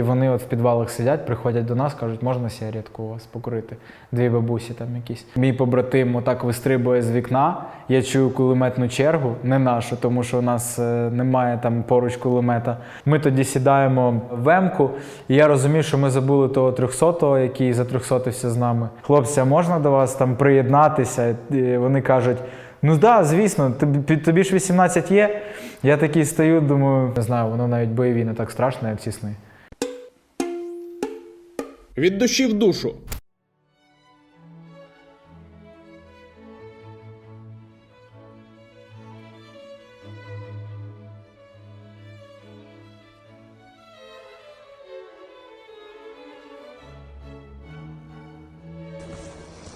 І вони от в підвалах сидять, приходять до нас, кажуть, можна сигаретку у вас покурити. Дві бабусі там якісь. Мій побратим отак вистрибує з вікна. Я чую кулеметну чергу, не нашу, тому що у нас е, немає там поруч кулемета. Ми тоді сідаємо в емку, і я розумію, що ми забули того 300-го, який за 300 з нами. Хлопці, можна до вас там приєднатися? І вони кажуть. Ну так, да, звісно, тобі, тобі ж 18 є. Я такий стою, думаю, не знаю, воно навіть бойові не так страшно, як ці сни. Від душі в душу.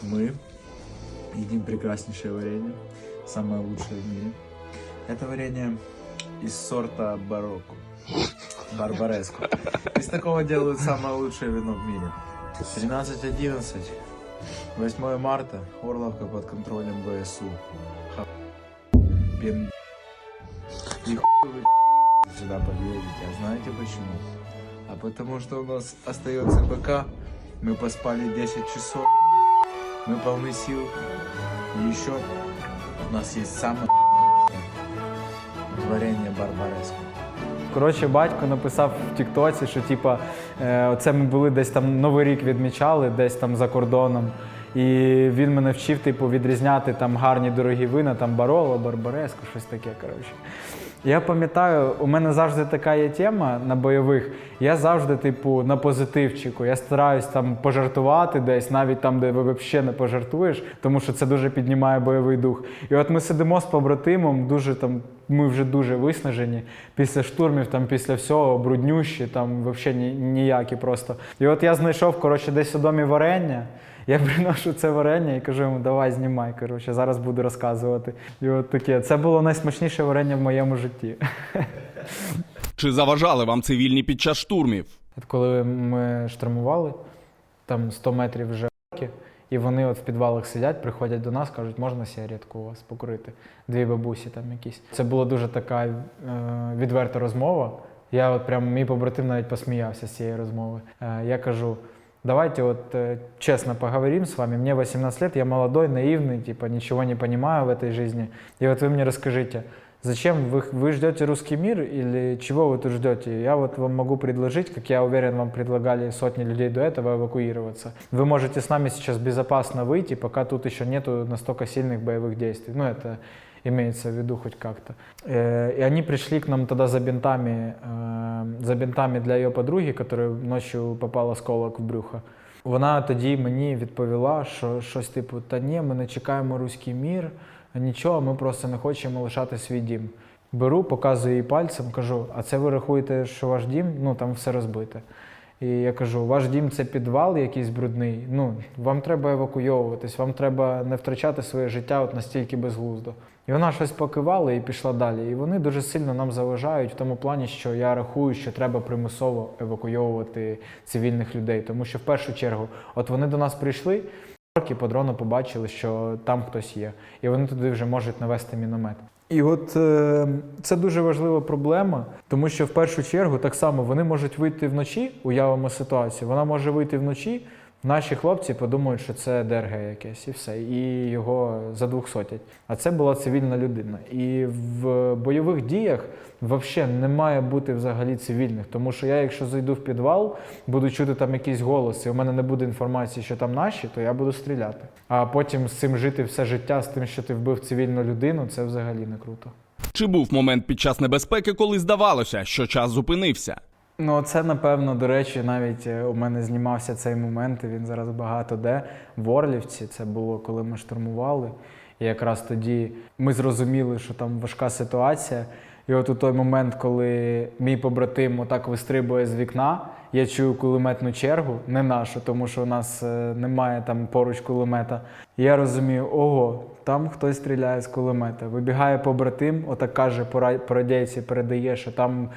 мы едим прекраснейшее варенье, самое лучшее в мире. Это варенье из сорта барокко, барбареско. Из такого делают самое лучшее вино в мире. 13.11, 8 марта, Орловка под контролем ВСУ. Ха-. И хуй вы сюда подъедете, а знаете почему? А потому что у нас остается БК, мы поспали 10 часов, мы полны сил. И еще у нас есть самое Коротше, батько написав в Тіктоці, що типа, це оце ми були десь там Новий рік відмічали, десь там за кордоном. І він мене вчив, типу, відрізняти там гарні дорогі вина, там Бароло, Барбареско, щось таке. коротше. Я пам'ятаю, у мене завжди така є тема на бойових. Я завжди, типу, на позитивчику. Я стараюсь там пожартувати десь, навіть там, де ви взагалі не пожартуєш, тому що це дуже піднімає бойовий дух. І от ми сидимо з побратимом, дуже там. Ми вже дуже виснажені після штурмів, там після всього бруднющі, там взагалі ні, ніякі просто. І от я знайшов коротше, десь у домі варення. Я приношу це варення і кажу йому, давай знімай. Коротше, зараз буду розказувати. І от таке. Це було найсмачніше варення в моєму житті. Чи заважали вам цивільні під час штурмів? От коли ми штурмували, там 100 метрів вже і вони от в підвалах сидять, приходять до нас, кажуть, можна сигаретку у вас покурити. Дві бабусі там якісь. Це була дуже така е, відверта розмова. Я от прям мій побратим навіть посміявся з цієї розмови. Е, я кажу. Давайте вот э, честно поговорим с вами. Мне 18 лет, я молодой, наивный, типа ничего не понимаю в этой жизни. И вот вы мне расскажите, зачем вы, вы ждете русский мир или чего вы тут ждете? Я вот вам могу предложить, как я уверен, вам предлагали сотни людей до этого эвакуироваться. Вы можете с нами сейчас безопасно выйти, пока тут еще нету настолько сильных боевых действий. Ну, это имеется в виду хоть как-то. Э, И они пришли к нам тогда за бинтами, э, за бинтами для ее подруги, которая ночью попала осколок в брюхо. Вона тоді мені відповіла, що щось типу: та ні, ми не чекаємо руський мір, нічого, ми просто не хочемо лишати свій дім. Беру, показую їй пальцем, кажу: а це ви рахуєте, що ваш дім? Ну там все розбите. І я кажу, ваш дім це підвал якийсь брудний. Ну, вам треба евакуйовуватись, вам треба не втрачати своє життя от настільки безглуздо. І вона щось покивала і пішла далі. І вони дуже сильно нам заважають в тому плані, що я рахую, що треба примусово евакуйовувати цивільних людей. Тому що в першу чергу, от вони до нас прийшли, роки по дрону побачили, що там хтось є, і вони туди вже можуть навести міномет. І от е, це дуже важлива проблема, тому що в першу чергу так само вони можуть вийти вночі, уявимо ситуацію. Вона може вийти вночі. Наші хлопці подумають, що це ДРГ якесь, і все, і його задвухсотять. А це була цивільна людина. І в бойових діях взагалі не має бути взагалі цивільних, тому що я, якщо зайду в підвал, буду чути там якісь голоси, у мене не буде інформації, що там наші, то я буду стріляти. А потім з цим жити все життя, з тим, що ти вбив цивільну людину, це взагалі не круто. Чи був момент під час небезпеки, коли здавалося, що час зупинився? Ну, це напевно, до речі, навіть е, у мене знімався цей момент. і Він зараз багато де в Орлівці. Це було коли ми штурмували. І якраз тоді ми зрозуміли, що там важка ситуація. І от у той момент, коли мій побратим отак вистрибує з вікна, я чую кулеметну чергу, не нашу, тому що у нас е, немає там поруч кулемета. Я розумію, ого, там хтось стріляє з кулемета. Вибігає побратим, отак каже по ра- радійці, передає, що там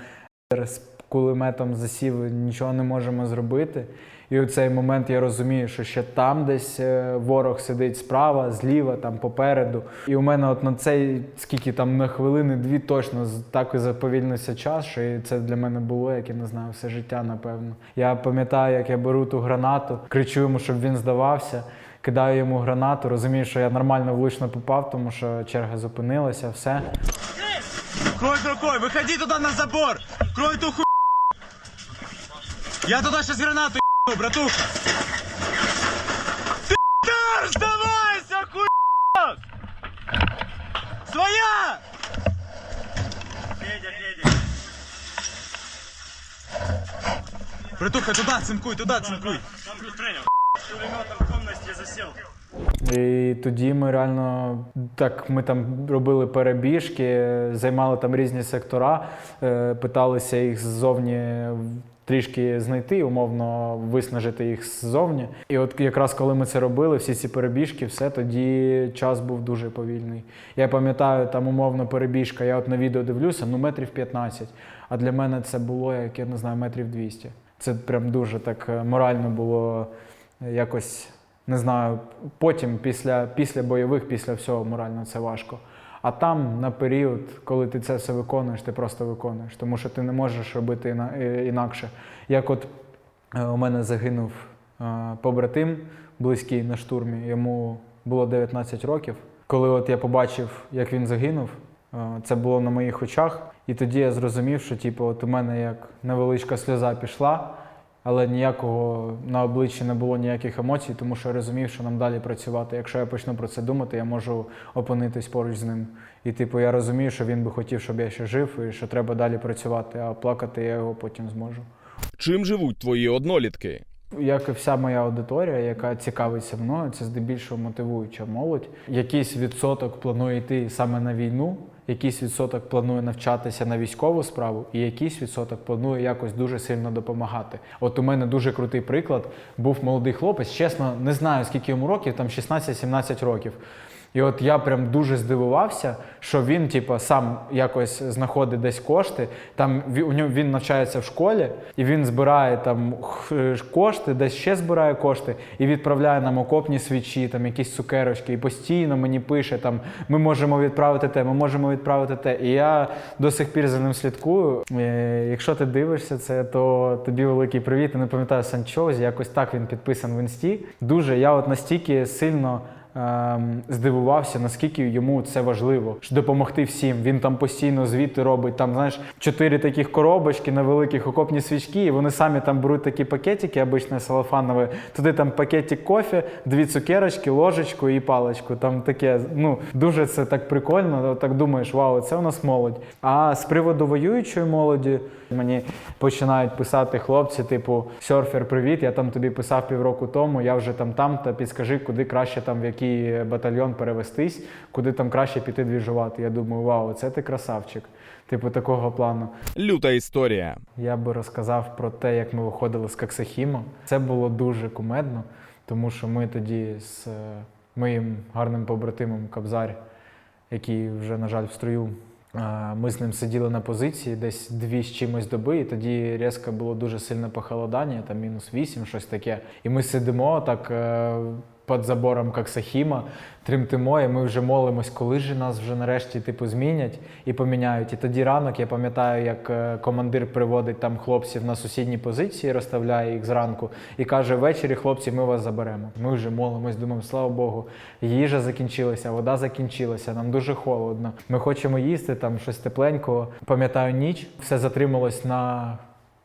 кулеметом засів, нічого не можемо зробити. І у цей момент я розумію, що ще там десь е, ворог сидить справа, зліва, там попереду. І у мене от на цей, скільки там на хвилини-дві точно так і заповільнився час, що це для мене було, як я не знаю, все життя, напевно. Я пам'ятаю, як я беру ту гранату, кричу йому, щоб він здавався. Кидаю йому гранату, розумію, що я нормально влучно попав, тому що черга зупинилася, все. Крой рукой, выходи туда на забор! Крой ту ху... Я туда сейчас гранату ебну, братуха! Ты дашь, сдавайся, хуй! Своя! Федя, Федя. Братуха, туда цинкуй, туда цинкуй. Там плюс тренер. Пулеметом в комнате засел. І тоді ми реально так ми там робили перебіжки, займали там різні сектора, е, питалися їх ззовні трішки знайти, умовно виснажити їх ззовні. І от якраз коли ми це робили, всі ці перебіжки, все тоді час був дуже повільний. Я пам'ятаю, там умовно перебіжка, я от на відео дивлюся, ну метрів 15. А для мене це було як я не знаю, метрів 200. Це прям дуже так е, морально було е, якось не знаю, потім, після, після бойових, після всього морально це важко. А там на період, коли ти це все виконуєш, ти просто виконуєш, тому що ти не можеш робити е, інакше. Як от е, у мене загинув е, побратим близький на штурмі, йому було 19 років. Коли от я побачив, як він загинув, це було на моїх очах, і тоді я зрозумів, що типу, от у мене як невеличка сльоза пішла але ніякого на обличчі не було ніяких емоцій, тому що я розумів, що нам далі працювати. Якщо я почну про це думати, я можу опинитись поруч з ним. І типу, я розумію, що він би хотів, щоб я ще жив, і що треба далі працювати, а плакати я його потім зможу. Чим живуть твої однолітки? Як і вся моя аудиторія, яка цікавиться мною, це здебільшого мотивуюча молодь. Якийсь відсоток планує йти саме на війну, якийсь відсоток планує навчатися на військову справу, і якийсь відсоток планує якось дуже сильно допомагати. От у мене дуже крутий приклад. Був молодий хлопець, чесно, не знаю скільки йому років, там 16-17 років. І от я прям дуже здивувався, що він, типу, сам якось знаходить десь кошти. Там у нього він навчається в школі, і він збирає там х- кошти, десь ще збирає кошти і відправляє нам окопні свічі, там якісь цукерочки, і постійно мені пише: там ми можемо відправити те, ми можемо відправити те. І я до сих пір за ним слідкую. Е, Якщо ти дивишся це, то тобі великий привіт. Я не пам'ятаю Санчозі, якось так він підписаний в інсті. Дуже я от настільки сильно здивувався, наскільки йому це важливо ж допомогти всім. Він там постійно звіти робить. Там знаєш чотири таких коробочки на великих окопні свічки, і вони самі там беруть такі пакетики, обичне салафанове. Туди там пакетик кофе, дві цукерочки, ложечку і паличку. Там таке, ну дуже це так прикольно. Так думаєш, вау, це у нас молодь. А з приводу воюючої молоді мені починають писати хлопці, типу серфер, привіт. Я там тобі писав півроку тому. Я вже там там. Та підскажи, куди краще там в який батальйон перевестись, куди там краще піти двіжувати. Я думаю, вау, це ти красавчик. Типу такого плану. Люта історія. Я би розказав про те, як ми виходили з Каксахіма. Це було дуже кумедно, тому що ми тоді з е, моїм гарним побратимом Кабзар, який вже, на жаль, в строю, е, ми з ним сиділи на позиції десь дві з чимось доби, і тоді різко було дуже сильне похолодання, там мінус вісім, щось таке. І ми сидимо так. Під забором Каксахіма, тремтимо, і ми вже молимось, коли ж нас вже нарешті типу змінять і поміняють. І тоді ранок я пам'ятаю, як е, командир приводить там хлопців на сусідні позиції, розставляє їх зранку і каже: ввечері, хлопці, ми вас заберемо. Ми вже молимось, думаємо, слава Богу, їжа закінчилася, вода закінчилася, нам дуже холодно. Ми хочемо їсти там щось тепленького. Пам'ятаю ніч, все затрималось на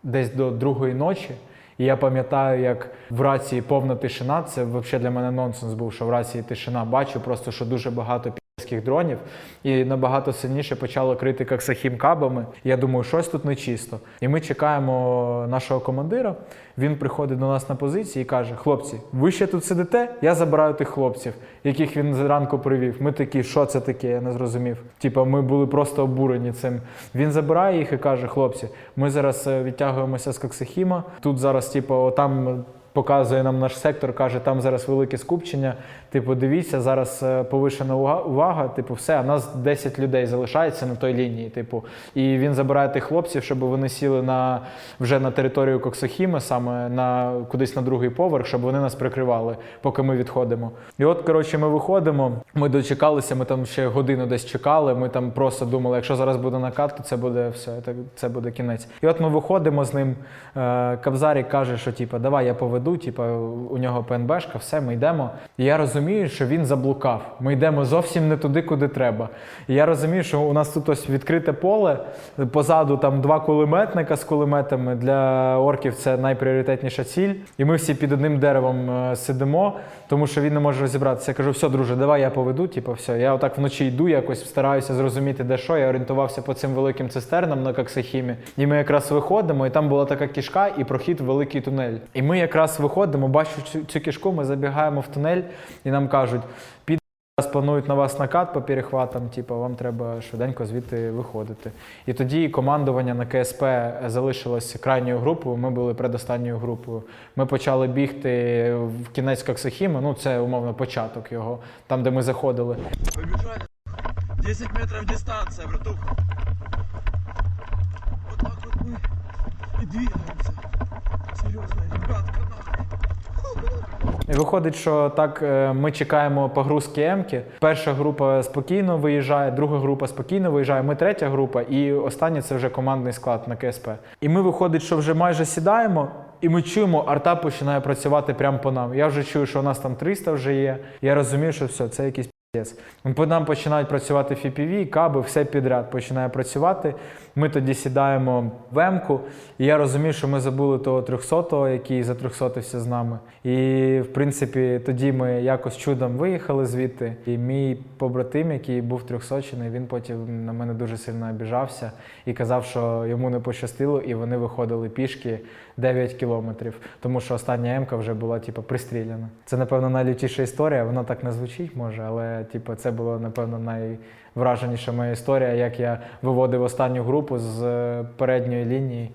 десь до другої ночі. І я пам'ятаю, як в рації повна тишина. Це взагалі для мене нонсенс був, що в рації тишина. Бачу просто, що дуже багато дронів, і набагато сильніше почало крити каксахім кабами. Я думаю, щось тут нечисто. І ми чекаємо нашого командира. Він приходить до нас на позиції і каже: Хлопці, ви ще тут сидите? Я забираю тих хлопців, яких він зранку привів. Ми такі, що це таке? Я не зрозумів. Типа, ми були просто обурені цим. Він забирає їх і каже: хлопці, ми зараз е, відтягуємося з Коксахіма. Тут зараз, типу, там показує нам наш сектор, каже, там зараз велике скупчення. Типу, дивіться, зараз е, повишена увага. Типу, все, а нас 10 людей залишається на той лінії. Типу, і він забирає тих хлопців, щоб вони сіли на вже на територію Коксохіми, саме на кудись на другий поверх, щоб вони нас прикривали, поки ми відходимо. І от, коротше, ми виходимо. Ми дочекалися, ми там ще годину десь чекали. Ми там просто думали, якщо зараз буде накат, то це буде все, це, буде кінець. І от ми виходимо з ним. Е, Кабзарік каже, що типу, давай я поведу, типу, у нього ПНБшка, все, ми йдемо. І я розумію, що він заблукав. Ми йдемо зовсім не туди, куди треба. І я розумію, що у нас тут ось відкрите поле. Позаду там два кулеметника з кулеметами. Для орків це найпріоритетніша ціль. І ми всі під одним деревом е, сидимо, тому що він не може розібратися. Я кажу, все, друже, давай я поведу. Типу, все. Я отак вночі йду, якось стараюся зрозуміти, де що. Я орієнтувався по цим великим цистернам на Коксахімі. І ми якраз виходимо, і там була така кішка і прохід великий тунель. І ми якраз виходимо, бачу цю, цю кішку, ми забігаємо в тунель, і нам кажуть, під планують на вас накат по перехватам, типу, вам треба швиденько звідти виходити. І тоді командування на КСП залишилось крайньою групою. Ми були предостанньою групою. Ми почали бігти в кінець Коксахіми, ну це умовно початок його, там де ми заходили. Побежали. 10 метров дистанция, братуха. И двигаемся. Серьезно, ребятка, нахуй. І виходить, що так е, ми чекаємо погрузки Емки. Перша група спокійно виїжджає, друга група спокійно виїжджає. Ми третя група, і останнє це вже командний склад на КСП. І ми виходить, що вже майже сідаємо. І ми чуємо, арта починає працювати прямо по нам. Я вже чую, що у нас там 300 вже є. Я розумію, що все, це якийсь. По нам починають працювати FPV, каби, все підряд починає працювати. Ми тоді сідаємо в Емку, і я розумію, що ми забули того 300-го, який за 300 з нами. І в принципі, тоді ми якось чудом виїхали звідти. І мій побратим, який був 300 він потім на мене дуже сильно обіжався і казав, що йому не пощастило, і вони виходили пішки 9 кілометрів, тому що остання Емка вже була типу, пристріляна. Це, напевно, найлютіша історія. Вона так не звучить, може, але типу, це було, напевно, найвраженіша моя історія, як я виводив останню групу з е, передньої лінії.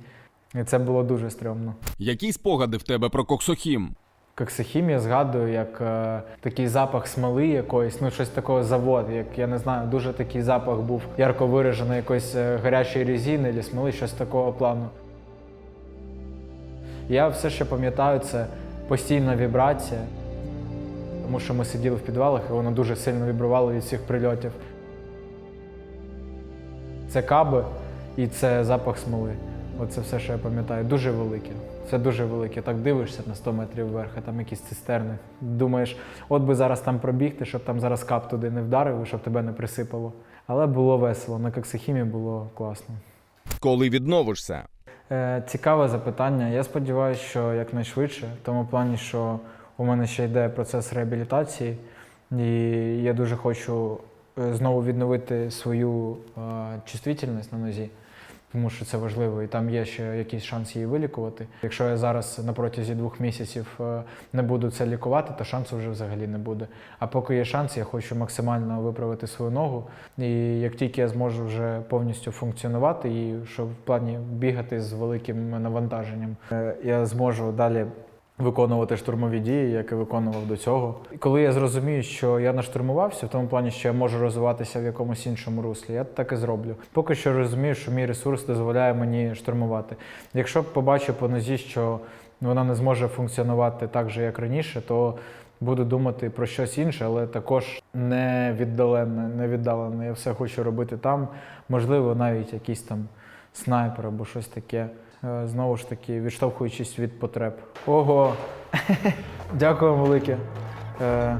І це було дуже стрьомно. Які спогади в тебе про Коксохім? Коксихім я згадую як е, такий запах смоли якоїсь, ну щось такого завод, як я не знаю, дуже такий запах був ярко виражений якоїсь е, гарячої резини або смоли, щось такого плану. Я все, що пам'ятаю, це постійна вібрація, тому що ми сиділи в підвалах і воно дуже сильно вібрувало від всіх прильотів. Це каби і це запах смоли. Оце все, що я пам'ятаю. Дуже велике. Це дуже велике. Так дивишся на 100 метрів вверх, а там якісь цистерни. Думаєш, от би зараз там пробігти, щоб там зараз кап туди не вдарив, щоб тебе не присипало. Але було весело. На Коксихімі було класно. Коли відновишся? Е, цікаве запитання. Я сподіваюся, що якнайшвидше, в тому плані, що у мене ще йде процес реабілітації, і я дуже хочу е, знову відновити свою е, чувствительність на нозі, тому що це важливо, і там є ще якийсь шанс її вилікувати. Якщо я зараз на протязі двох місяців е, не буду це лікувати, то шансу вже взагалі не буде. А поки є шанс, я хочу максимально виправити свою ногу. І як тільки я зможу вже повністю функціонувати, і що в плані бігати з великим навантаженням, е, я зможу далі. Виконувати штурмові дії, як і виконував до цього. І коли я зрозумію, що я наштурмувався, в тому плані, що я можу розвиватися в якомусь іншому руслі, я так і зроблю. Поки що розумію, що мій ресурс дозволяє мені штурмувати. Якщо побачу по нозі, що вона не зможе функціонувати так же, як раніше, то буду думати про щось інше, але також не віддалене, не віддалене. Я все хочу робити там. Можливо, навіть якийсь там снайпер або щось таке. Е, Знову ж таки, відштовхуючись від потреб. Ого! Дякую вам велике. Е,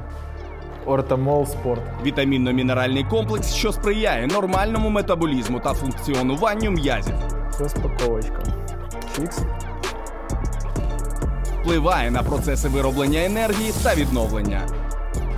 Ортамол спорт. Вітамінно-мінеральний комплекс, що сприяє нормальному метаболізму та функціонуванню м'язів. Розпаковочка. Чікс. Впливає на процеси вироблення енергії та відновлення.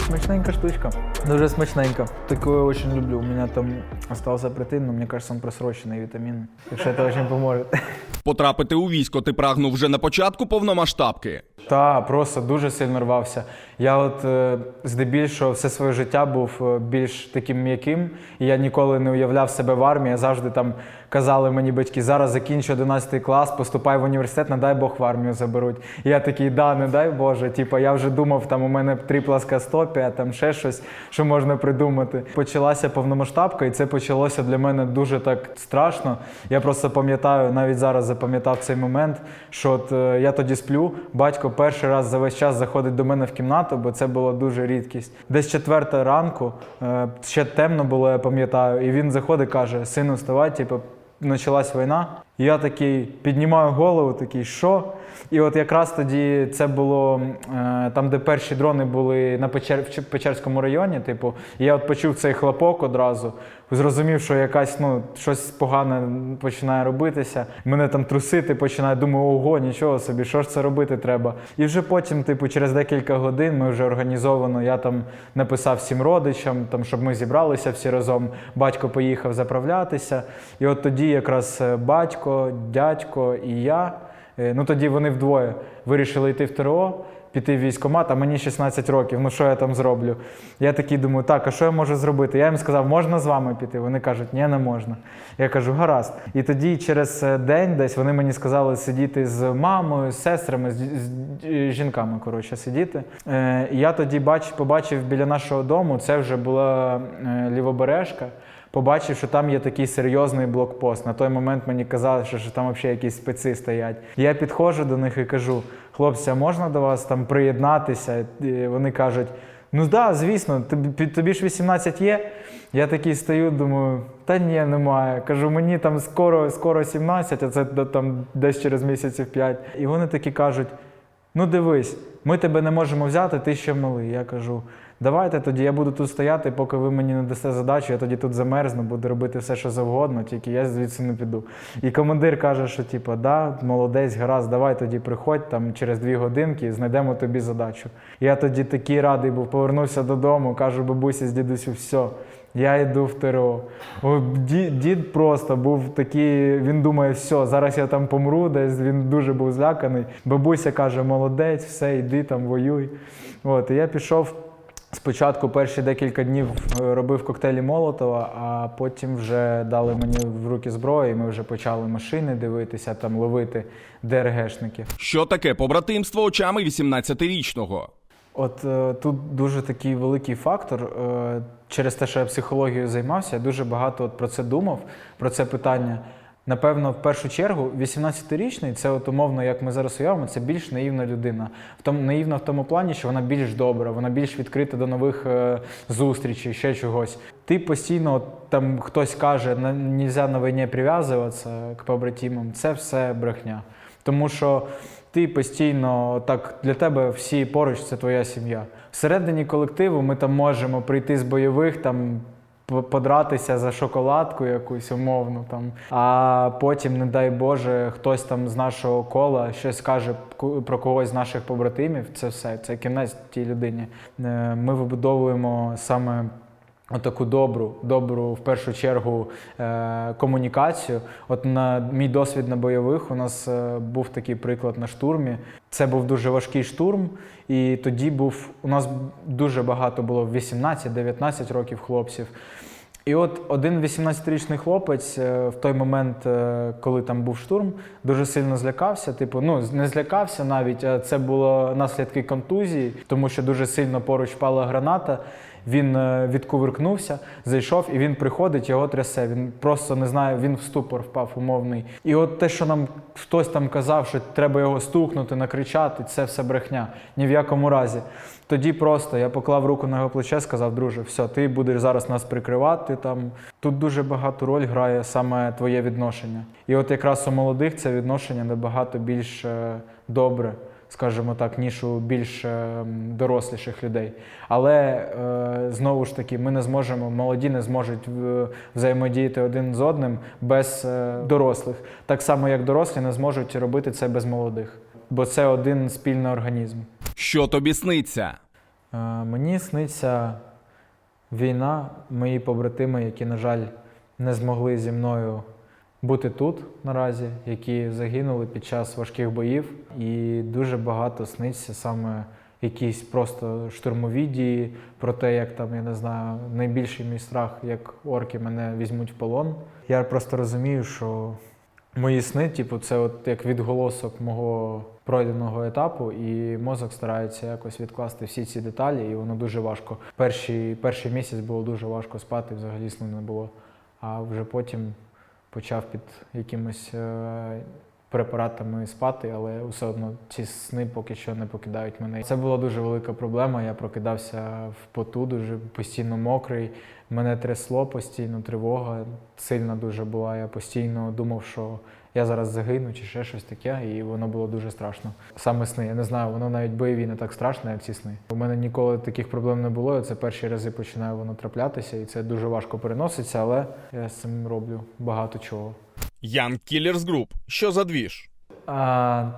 Смачненька штучка. Дуже смачненько. Такое очень люблю. У меня там остался протеин, но мне кажется, он просроченный витамин. Так что это очень поможет. Потрапити у військо ти прагнув вже на початку повномасштабки. Та просто дуже сильно рвався. Я от е, здебільшого все своє життя був е, більш таким м'яким, і я ніколи не уявляв себе в армії. Я завжди там казали мені батьки, зараз закінчу 11 клас, поступай в університет, не дай Бог в армію заберуть. Я такий, да, не дай Боже. Типа, я вже думав, там у мене три пласкостопія, там ще щось, що можна придумати. Почалася повномасштабка, і це почалося для мене дуже так страшно. Я просто пам'ятаю, навіть зараз запам'ятав цей момент, що от е, я тоді сплю, батько перший раз за весь час заходить до мене в кімнату, бо це була дуже рідкість. Десь четверта ранку, е, ще темно було, я пам'ятаю, і він заходить, каже: сину, вставай, типу, почалась війна. Я такий піднімаю голову, такий, що? І от якраз тоді це було е, там, де перші дрони були на Печер... в Печерському районі. Типу, і я от почув цей хлопок одразу, зрозумів, що якась ну, щось погане починає робитися. Мене там трусити починає, думаю, ого, нічого собі, що ж це робити треба. І вже потім, типу, через декілька годин ми вже організовано, я там написав всім родичам, там, щоб ми зібралися всі разом. Батько поїхав заправлятися. І от тоді якраз е, батько, дядько і я. Е, Ну тоді вони вдвоє вирішили йти в ТРО, піти в військкомат, а мені 16 років. Ну що я там зроблю? Я такий думаю, так, а що я можу зробити? Я їм сказав, можна з вами піти? Вони кажуть, ні, не можна. Я кажу, гаразд. І тоді через е, день десь вони мені сказали сидіти з мамою, з сестрами, з, з жінками, коротше, сидіти. Е, я тоді бач, побачив біля нашого дому, це вже була е, лівобережка побачив, що там є такий серйозний блокпост. На той момент мені казали, що, що там взагалі якісь спеці стоять. Я підходжу до них і кажу: хлопці, а можна до вас там приєднатися? І вони кажуть: ну да, звісно, тобі, тобі ж 18 є. Я такий стою, думаю, та ні, немає. Кажу, мені там скоро, скоро 17, а це там десь через місяців 5. І вони такі кажуть: ну дивись, ми тебе не можемо взяти, ти ще малий. Я кажу, давайте тоді я буду тут стояти, поки ви мені не дасте задачу, я тоді тут замерзну, буду робити все, що завгодно, тільки я звідси не піду. І командир каже, що типу, да, молодець, гаразд, давай тоді приходь там через дві годинки, знайдемо тобі задачу. Я тоді такий радий був, повернувся додому, кажу бабусі з дідусю, все. Я йду в ТРО. Дід, просто був такий, він думає, все, зараз я там помру, десь він дуже був зляканий. Бабуся каже, молодець, все, йди там, воюй. От, і я пішов. Спочатку перші декілька днів е, робив коктейлі Молотова, а потім вже дали мені в руки зброю, і ми вже почали машини дивитися, там ловити ДРГшників. Що таке побратимство очами 18-річного? От е, тут дуже такий великий фактор. Е, через те, що я психологією займався, я дуже багато от про це думав, про це питання. Напевно, в першу чергу, 18-річний це от умовно, як ми зараз уявимо, це більш наївна людина. В тому наївна в тому плані, що вона більш добра, вона більш відкрита до нових е, зустрічей, ще чогось. Ти постійно от, там хтось каже, «На- нельзя на війні прив'язуватися к побратимам. Це все брехня. Тому що ти постійно так для тебе всі поруч це твоя сім'я. Всередині колективу ми там можемо прийти з бойових там. Подратися за шоколадку якусь умовну там, а потім, не дай Боже, хтось там з нашого кола щось каже про когось з наших побратимів. Це все, це кінець тій людині. Е, Ми вибудовуємо саме Отаку добру, добру в першу чергу е, комунікацію. От на мій досвід на бойових у нас е, був такий приклад на штурмі. Це був дуже важкий штурм, і тоді був у нас дуже багато було 18-19 років хлопців. І от один 18-річний хлопець е, в той момент, коли там був штурм, дуже сильно злякався. Типу, ну не злякався навіть, а це було наслідки контузії, тому що дуже сильно поруч впала граната. Він е, відкувиркнувся, зайшов, і він приходить, його трясе. Він просто не знає, він в ступор впав умовний. І от те, що нам хтось там казав, що треба його стукнути, накричати, це все брехня. Ні в якому разі. Тоді просто я поклав руку на його плече, сказав, друже, все, ти будеш зараз нас прикривати. Там тут дуже багато роль грає саме твоє відношення. І от якраз у молодих це відношення набагато більш е, добре, скажімо так, ніж у більш е, доросліших людей. Але е, знову ж таки, ми не зможемо, молоді не зможуть взаємодіяти один з одним без е, дорослих. Так само, як дорослі не зможуть робити це без молодих, бо це один спільний організм. Що тобі сниться? Мені сниться війна, мої побратими, які, на жаль, не змогли зі мною бути тут наразі, які загинули під час важких боїв. І дуже багато сниться саме якісь просто штурмові дії, про те, як там, я не знаю, найбільший мій страх, як орки мене візьмуть в полон. Я просто розумію, що мої сни, типу, це от як відголосок мого пройденого етапу, і мозок старається якось відкласти всі ці деталі, і воно дуже важко. Перший, перший місяць було дуже важко спати, взагалі сну не було. А вже потім почав під якимось е, препаратами спати, але все одно ці сни поки що не покидають мене. Це була дуже велика проблема. Я прокидався в поту, дуже постійно мокрий. Мене трясло постійно, тривога сильна дуже була. Я постійно думав, що я зараз загину чи ще щось таке, і воно було дуже страшно. Саме сни, я не знаю, воно навіть бойові не так страшно, як ці сни. У мене ніколи таких проблем не було. Це перші рази починає воно траплятися, і це дуже важко переноситься, але я з цим роблю багато чого. Young Killers Group. Що за двіж?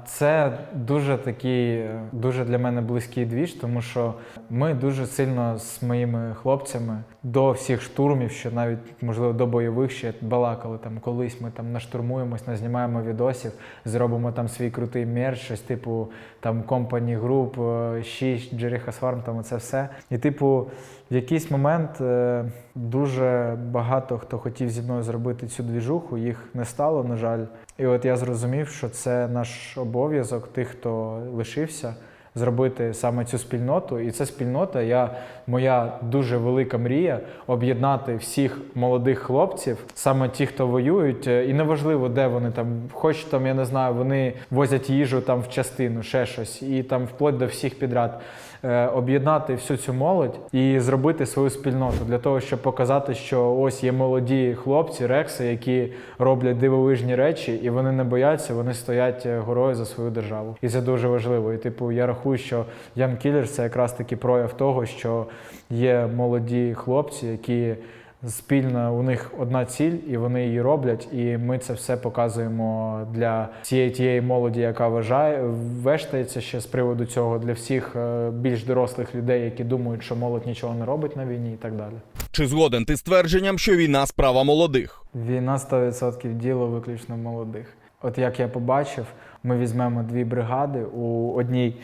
Це дуже такий, е, дуже для мене близький двіж, тому що ми дуже сильно з моїми хлопцями до всіх штурмів, що навіть можливо до бойових ще балакали там колись. Ми там наштурмуємось, назнімаємо відосів, зробимо там свій крутий мерч, щось типу там Company Group, 6, Jericho Swarm, там це все. І типу, в якийсь момент е, дуже багато хто хотів зі мною зробити цю двіжуху, їх не стало, на жаль. І от я зрозумів, що це наш обов'язок тих, хто лишився, зробити саме цю спільноту. І ця спільнота, я, моя дуже велика мрія об'єднати всіх молодих хлопців, саме ті, хто воюють, е, і неважливо, де вони там, хоч там, я не знаю, вони возять їжу там в частину, ще щось, і там вплоть до всіх підряд. Е, Об'єднати всю цю молодь і зробити свою спільноту для того, щоб показати, що ось є молоді хлопці, рекси, які роблять дивовижні речі, і вони не бояться, вони стоять е, горою за свою державу. І це дуже важливо. І типу, я рахую, що Ян Кілер – це якраз таки прояв того, що є молоді хлопці, які спільна у них одна ціль, і вони її роблять. І ми це все показуємо для цієї тієї молоді, яка вважає, вештається ще з приводу цього для всіх е, більш дорослих людей, які думають, що молодь нічого не робить на війні, і так далі. Чи згоден ти з твердженням, що війна справа молодих? Війна 100% діло виключно молодих. От як я побачив, ми візьмемо дві бригади. У одній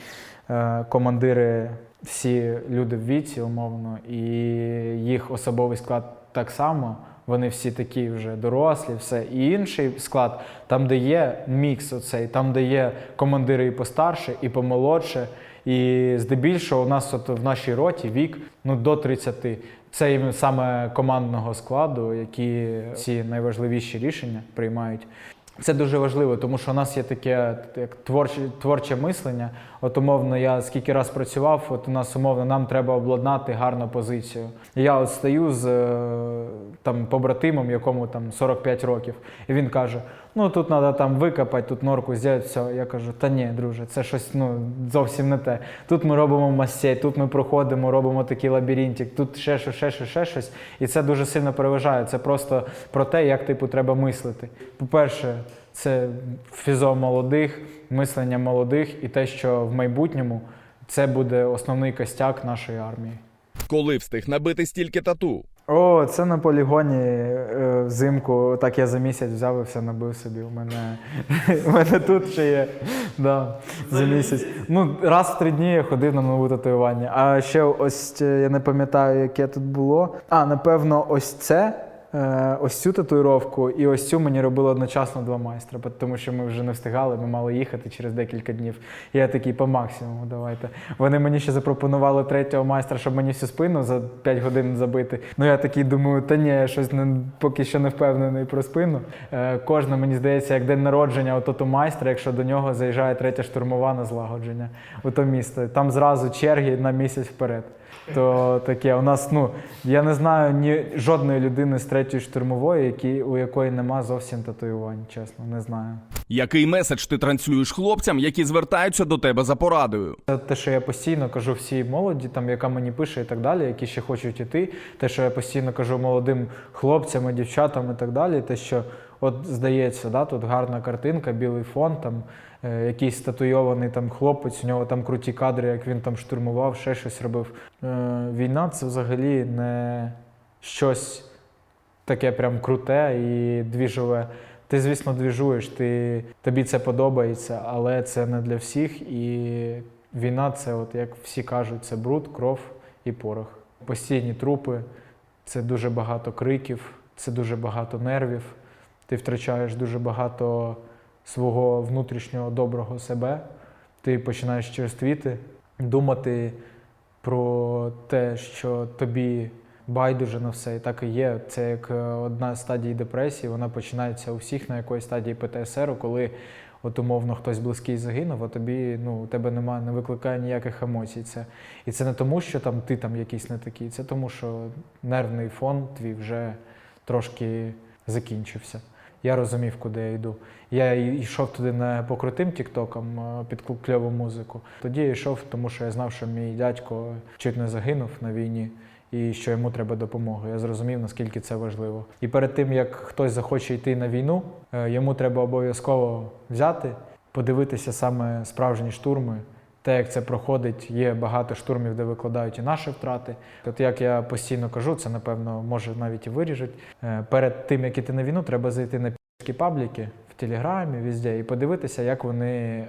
е, командири всі люди в віці, умовно, і їх особовий склад так само. Вони всі такі вже дорослі, все. І інший склад, там, де є мікс, оцей, там, де є командири і постарше, і помолодше. І здебільшого у нас от в нашій роті вік ну, до 30. Це саме командного складу, які ці найважливіші рішення приймають. Це дуже важливо, тому що у нас є таке як творче, творче мислення. От умовно, я скільки раз працював, от у нас умовно нам треба обладнати гарну позицію. Я от стою з е, там побратимом, якому там 45 років, і він каже: ну тут треба там викопати, тут норку зробити, все. Я кажу, та ні, друже, це щось ну, зовсім не те. Тут ми робимо масей, тут ми проходимо, робимо такий лабіринтик, тут ще щось, ще щось, ще щось. І це дуже сильно переважає. Це просто про те, як типу треба мислити. По-перше, це фізо молодих, мислення молодих і те, що в майбутньому це буде основний костяк нашої армії. Коли встиг набити стільки тату? О, це на полігоні е, взимку. Так я за місяць взяв і все набив собі. У мене, у мене тут ще є. Да, за місяць. Ну, раз в три дні я ходив на нову татуювання. А ще ось е, я не пам'ятаю, яке тут було. А, напевно, ось це. Е, Ось цю татуїровку і ось цю мені робили одночасно два майстра, тому що ми вже не встигали, ми мали їхати через декілька днів. Я такий по максимуму, давайте. Вони мені ще запропонували третього майстра, щоб мені всю спину за 5 годин забити. Ну я такий думаю, та ні, я щось не, поки що не впевнений про спину. Е, кожна, мені здається, як день народження у тото майстра, якщо до нього заїжджає третя штурмова на злагодження у то місто. Там зразу черги на місяць вперед. То таке, у нас, ну, я не знаю ні жодної людини з третьої штурмової, які, у якої нема зовсім татуювань, чесно, не знаю. Який меседж ти транслюєш хлопцям, які звертаються до тебе за порадою? Це те, що я постійно кажу всій молоді, там, яка мені пише і так далі, які ще хочуть іти. Те, що я постійно кажу молодим хлопцям і дівчатам і так далі. Те, що от здається, да, тут гарна картинка, білий фон, там якийсь татуйований там хлопець, у нього там круті кадри, як він там штурмував, ще щось робив. Е, війна це взагалі не щось таке прям круте і двіжове. Ти, звісно, двіжуєш, ти, тобі це подобається, але це не для всіх. І Війна це, от як всі кажуть, це бруд, кров і порох. Постійні трупи, це дуже багато криків, це дуже багато нервів. Ти втрачаєш дуже багато свого внутрішнього доброго себе. Ти починаєш черствіти, думати про те, що тобі байдуже на все, і так і є. Це як е, одна з стадій депресії, вона починається у всіх на якоїсь стадії ПТСР, коли от умовно хтось близький загинув, а тобі ну, у тебе немає, не викликає ніяких емоцій. Це. І це не тому, що там ти там якийсь не такий, це тому, що нервний фон твій вже трошки закінчився. Я розумів, куди я йду. Я йшов туди не по крутим тіктокам під кльову музику. Тоді я йшов, тому що я знав, що мій дядько чуть не загинув на війні і що йому треба допомога. Я зрозумів, наскільки це важливо. І перед тим, як хтось захоче йти на війну, е, йому треба обов'язково взяти, подивитися саме справжні штурми. Те, як це проходить, є багато штурмів, де викладають і наші втрати. От як я постійно кажу, це напевно може навіть і виріжуть. Е, Перед тим, як іти на війну, треба зайти на пі***ські пабліки в Телеграмі, візде і подивитися, як вони е,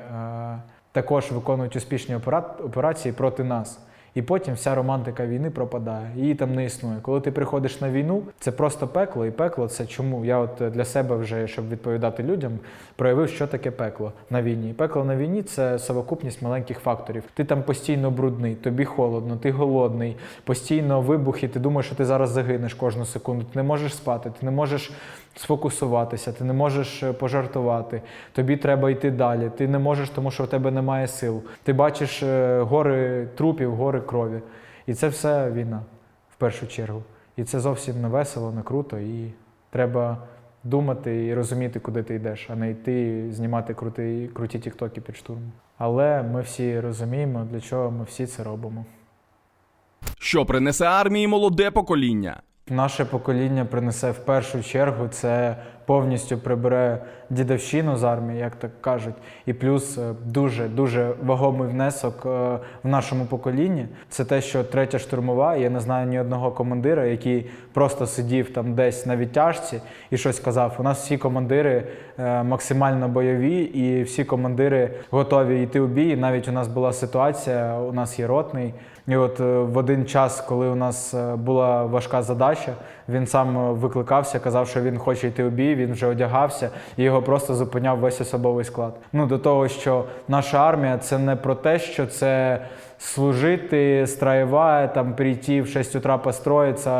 також виконують успішні опера- операції проти нас. І потім вся романтика війни пропадає, її там не існує. Коли ти приходиш на війну, це просто пекло, і пекло це чому? Я от для себе вже, щоб відповідати людям, проявив, що таке пекло на війні. Пекло на війні це совокупність маленьких факторів. Ти там постійно брудний, тобі холодно, ти голодний, постійно вибухи, ти думаєш, що ти зараз загинеш кожну секунду. Ти не можеш спати, ти не можеш сфокусуватися, ти не можеш е, пожартувати. Тобі треба йти далі. Ти не можеш, тому що в тебе немає сил. Ти бачиш е, гори трупів, гори крові. І це все війна в першу чергу. І це зовсім не весело, не круто. І треба думати і розуміти, куди ти йдеш, а не йти знімати круті, круті тіктоки під штурмом. Але ми всі розуміємо, для чого ми всі це робимо. Що принесе армії молоде покоління? Наше покоління принесе в першу чергу це повністю прибере дідовщину з армії, як так кажуть. І плюс е, дуже дуже вагомий внесок е, в нашому поколінні. Це те, що третя штурмова. Я не знаю ні одного командира, який просто сидів там десь на відтяжці і щось казав. У нас всі командири е, максимально бойові, і всі командири готові йти у бій. Навіть у нас була ситуація, у нас є ротний. І от е, в один час, коли у нас е, була важка задача, він сам е, викликався, казав, що він хоче йти у бій, він вже одягався, і його просто зупиняв весь особовий склад. Ну до того, що наша армія це не про те, що це служити, строєва, там прийти в 6 утра построїтися,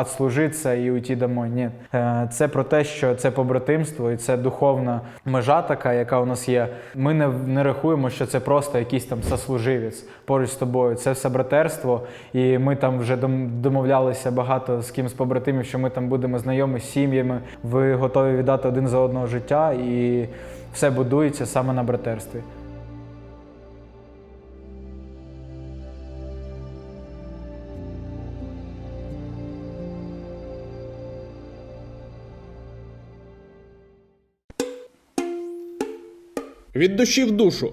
отслужитися і уйти домой. Ні. Е, Це про те, що це побратимство і це духовна межа така, яка у нас є. Ми не, не рахуємо, що це просто якийсь там сослуживець поруч з тобою. Це все братерство, і ми там вже домовлялися багато з ким з побратимів, що ми там будемо знайомі з сім'ями. Ви готові віддати один за одного життя, і все будується саме на братерстві. Від душі в душу.